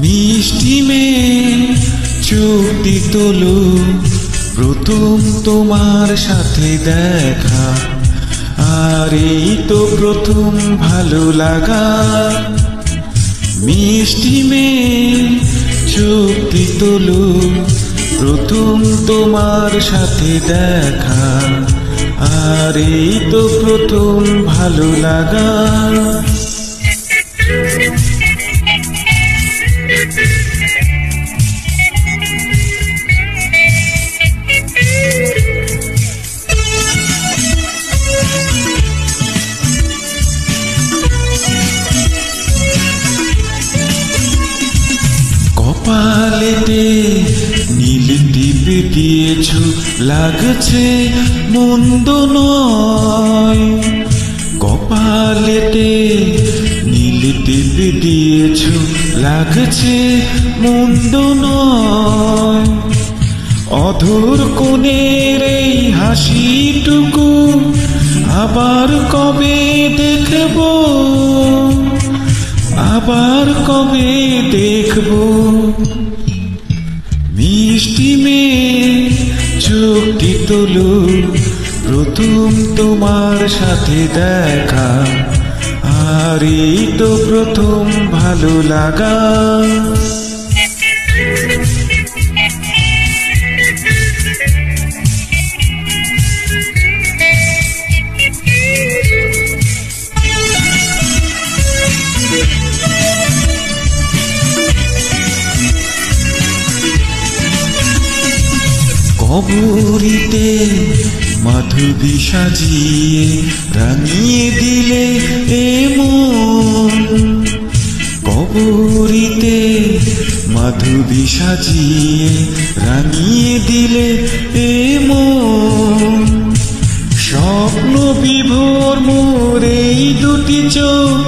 মিষ্টি মেয়ে চুক্তি তোলো। প্রথম তোমার সাথে দেখা। আর এই তো প্রথম ভালো লাগা। মিষ্টি মেয়ে চুক্তি তোলো। প্রথম তোমার সাথে দেখা। আর এই তো প্রথম ভালো লাগা। কপালেতে নীল টিপে দিয়েছ, লাগছে মন্দ নয়। কপালেতে নীল টিপে দিয়েছ, লাগছে মন্দ নয়। অধুর কোণের এই হাসিটুকু আবার কবে দেখব? আবার কবে দেখব? মিষ্টি মেয়ে, চোখটি তুলু। প্রথম তোমার সাথে দেখা। আর এই তো প্রথম ভালো লাগা। কবরিতে মাধুবী সাজিয়ে রাঙিয়ে দিলে এমন কবরিতে মাধুবী সাজিয়ে রাঙিয়ে দিলে এমন স্বপ্ন বিভোর মোর এই দুটি চোখ,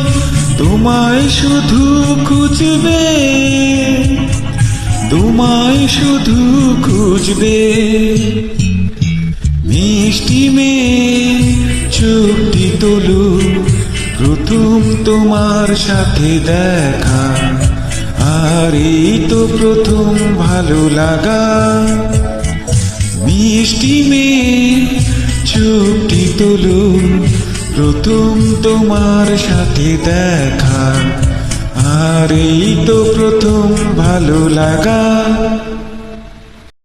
তোমায় শুধু খুঁজবে। তোমায় শুধু খুঁজবে। মিষ্টি মেয়ে চোখটি তোলো। প্রথম তোমার সাথে দেখা। আর এই তো প্রথম ভালো লাগা। মিষ্টি মেয়ে চোখটি তোলো। প্রথম তোমার সাথে দেখা। এই তো প্রথম ভালো লাগা।